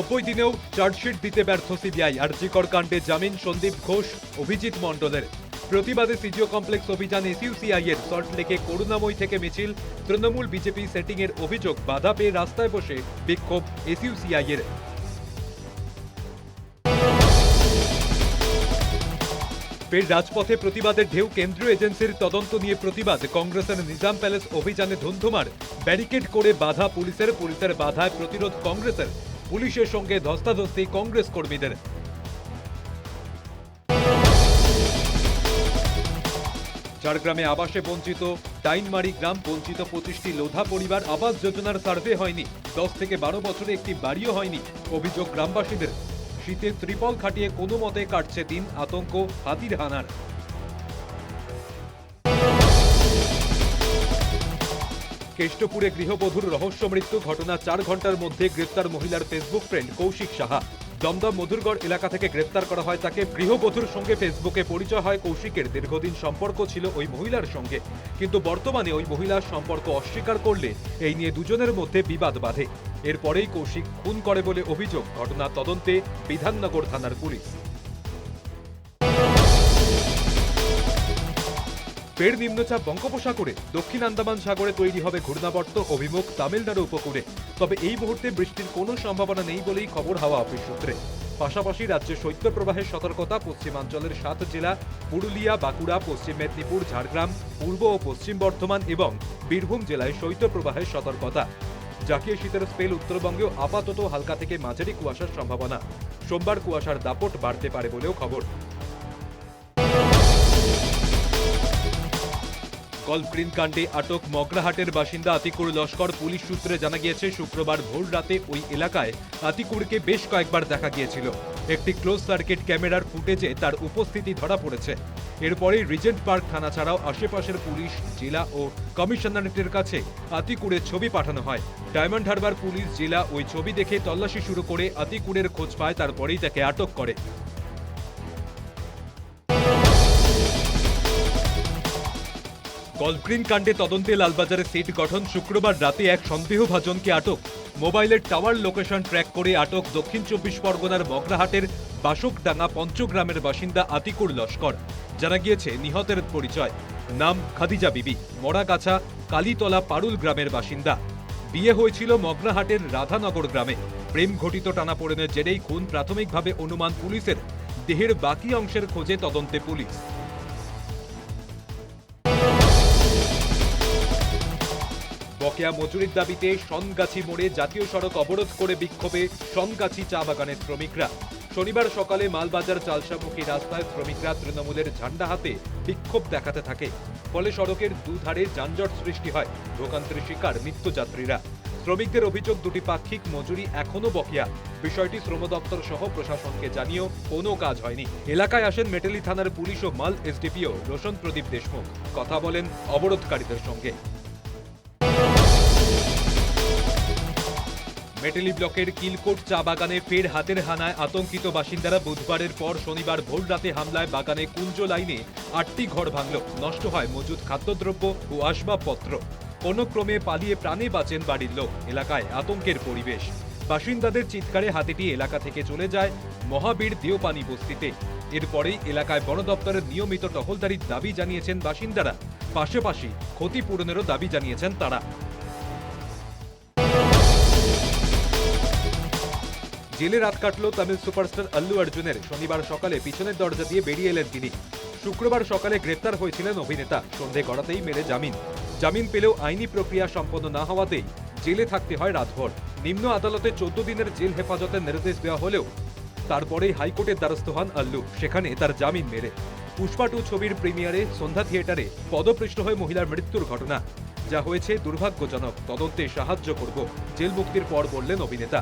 নব্বই দিনেও চার্জশিট দিতে ব্যর্থ সিবিআই। আরজিকর কাণ্ডে জামিন সন্দীপ ঘোষ, অভিজিৎ মণ্ডলের। প্রতিবাদে সিজিও কমপ্লেক্স অভিযান এসইউসিআই এর সল্টলেকে করুণাময়ী থেকে মিছিল। তৃণমূল বিজেপি সেটিং এর অভিযোগ, বাধা পেয়ে রাস্তায় বসে বিক্ষোভ এসইউসিআই এর। ফের রাজপথে প্রতিবাদের ঢেউ, কেন্দ্রীয় এজেন্সির তদন্ত নিয়ে প্রতিবাদ। কংগ্রেসের নিজাম প্যালেস অভিযানে ধুন্ধুমার। ব্যারিকেড করে বাধা পুলিশের পুলিশের বাধায় প্রতিরোধ কংগ্রেসের। পুলিশের সঙ্গে ধস্তাধস্তি কংগ্রেস কর্মীদের। ঝাড়গ্রামে আবাসে বঞ্চিত, টাইনমারি গ্রাম বঞ্চিত পঁচিশটি লোধা পরিবার আবাস যোজনার সার্ভে হয়নি। দশ থেকে বারো বছরে একটি বাড়িও হয়নি অভিযোগ গ্রামবাসীদের। শীতে ত্রিপল খাটিয়ে কোনো মতে কাটছে দিন আতঙ্ক, হাতির হানার। কেষ্টপুরে গৃহবধূর রহস্য মৃত্যু, ঘটনা চার ঘণ্টার মধ্যে গ্রেপ্তার মহিলার ফেসবুক ফ্রেন্ড কৌশিক সাহা। দমদম মধুরগড় এলাকা থেকে গ্রেপ্তার করা হয় তাকে। গৃহবধূর সঙ্গে ফেসবুকে পরিচয় হয় কৌশিকের। দীর্ঘদিন সম্পর্ক ছিল ওই মহিলার সঙ্গে। কিন্তু বর্তমানে ওই মহিলার সম্পর্ক অস্বীকার করলে এই নিয়ে দুজনের মধ্যে বিবাদ বাধে। এরপরেই কৌশিক খুন করে বলে অভিযোগ। ঘটনা তদন্তে বিধাননগর থানার পুলিশ। ফের নিম্নচাপ বঙ্গোপসাগরে, দক্ষিণ আন্দামান সাগরে তৈরি হবে ঘূর্ণাবর্ত অভিমুখ তামিলনাড়ু উপকূলে। তবে এই মুহূর্তে বৃষ্টির কোনো সম্ভাবনা নেই বলেই খবর হাওয়া অফিস সূত্রে। পাশাপাশি রাজ্যে শৈত্যপ্রবাহের সতর্কতা পশ্চিমাঞ্চলের সাত জেলা, পুরুলিয়া, বাঁকুড়া, পশ্চিম মেদিনীপুর, ঝাড়গ্রাম, পূর্ব ও পশ্চিম বর্ধমান এবং বীরভূম জেলায় শৈত্যপ্রবাহের সতর্কতা। জাতীয় শীতের স্পেল উত্তরবঙ্গেও আপাতত হালকা থেকে মাঝারি কুয়াশার সম্ভাবনা। সোমবার কুয়াশার দাপট বাড়তে পারে বলেও খবর। গল্ফগ্রিন কাণ্ডে আটক মগরাহাটের বাসিন্দা আতিকুর লস্কর পুলিশ সূত্রে জানা গিয়েছে, শুক্রবার ভোর রাতে ওই এলাকায় আতিকুরকে বেশ কয়েকবার দেখা গিয়েছিল। একটি ক্লোজ সার্কিট ক্যামেরার ফুটেজে তার উপস্থিতি ধরা পড়েছে। এরপরেই রিজেন্ট পার্ক থানা ছাড়াও আশেপাশের পুলিশ, জেলা ও কমিশনারেটের কাছে আতিকুরের ছবি পাঠানো হয়। ডায়মন্ড হারবার পুলিশ, জেলা ওই ছবি দেখে তল্লাশি শুরু করে আতিকুরের খোঁজ পায়, তারপরেই তাকে আটক করে। গল্ফগ্রিন কাণ্ডে তদন্তে লালবাজারে সিট গঠন শুক্রবার রাতে এক সন্দেহভাজনকে আটক। মোবাইলের টাওয়ার লোকেশন ট্র্যাক করে আটক দক্ষিণ চব্বিশ পরগনার মগরাহাটের বাসকডাঙ্গা পঞ্চগ্রামের বাসিন্দা আতিকুর লস্কর। জানা গিয়েছে, নিহতের পরিচয়। নাম খাদিজা বিবি মরাগাছা কালীতলা পারুল গ্রামের বাসিন্দা। বিয়ে হয়েছিল মগরাহাটের রাধানগর গ্রামে। প্রেম ঘটিত টানাপোড়েনের জেরেই খুন প্রাথমিকভাবে অনুমান পুলিশের। দেহের বাকি অংশের খোঁজে তদন্তে পুলিশ। বকেয়া মজুরির দাবিতে সনগাছি মোড়ে জাতীয় সড়ক অবরোধ করে বিক্ষোভে সনগাছি চা বাগানের শ্রমিকরা। শনিবার সকালে মালবাজার চালসামুখী রাস্তায় শ্রমিকরা তৃণমূলের ঝান্ডা হাতে বিক্ষোভ দেখাতে থাকে। ফলে সড়কের দুধারে যানজট সৃষ্টি হয়, ভোগান্তির শিকার নিত্যযাত্রীরা। শ্রমিকদের অভিযোগ, দুটি পাক্ষিক মজুরি এখনও বকেয়া। বিষয়টি শ্রম দপ্তর সহ প্রশাসনকে জানিয়েও কোনো কাজ হয়নি। এলাকায় আসেন মেটেলি থানার পুলিশ ও মাল এসডিপিও রোশন প্রদীপ দেশমুখ। কথা বলেন অবরোধকারীদের সঙ্গে। মেটেলি ব্লকের কিলকোট চা বাগানে ফের হাতের হানায় আতঙ্কিত বাসিন্দারা বুধবারের পর শনিবার ভোর রাতে হামলায় বাগানে কুঞ্জ লাইনে আটটি ঘর ভাঙল। নষ্ট হয় মজুদ খাদ্যদ্রব্য ও আসবাবপত্র। কোনো ক্রমে পালিয়ে প্রাণে বাঁচেন বাড়ির লোক। এলাকায় আতঙ্কের পরিবেশ। বাসিন্দাদের চিৎকারে হাতিটি এলাকা থেকে চলে যায় মহাবীর দেওপানি বস্তিতে। এরপরেই এলাকায় বন দপ্তরের নিয়মিত টহলদারির দাবি জানিয়েছেন বাসিন্দারা। পাশাপাশি ক্ষতিপূরণেরও দাবি জানিয়েছেন তারা। জেলে রাত কাটল তামিল সুপারস্টার আল্লু অর্জুনের। শনিবার সকালে পিছনের দরজা দিয়ে বেরিয়ে এলেন তিনি। শুক্রবার সকালে গ্রেপ্তার হয়েছিলেন অভিনেতা। সন্ধে গড়াতেই মেরে জামিন। জামিন পেলেও আইনি প্রক্রিয়া সম্পন্ন না হওয়াতেই জেলে থাকতে হয় রাতভর। নিম্ন আদালতে চোদ্দ দিনের জেল হেফাজতের নির্দেশ দেওয়া হলেও তারপরেই হাইকোর্টের দ্বারস্থ হন আল্লু। সেখানে তার জামিন মেলে। পুষ্পা টু ছবির প্রিমিয়ারে সন্ধ্যা থিয়েটারে পদপৃষ্ট হয়ে মহিলার মৃত্যুর ঘটনা। যা হয়েছে দুর্ভাগ্যজনক। তদন্তে সাহায্য করব। জেল মুক্তির পর বললেন অভিনেতা।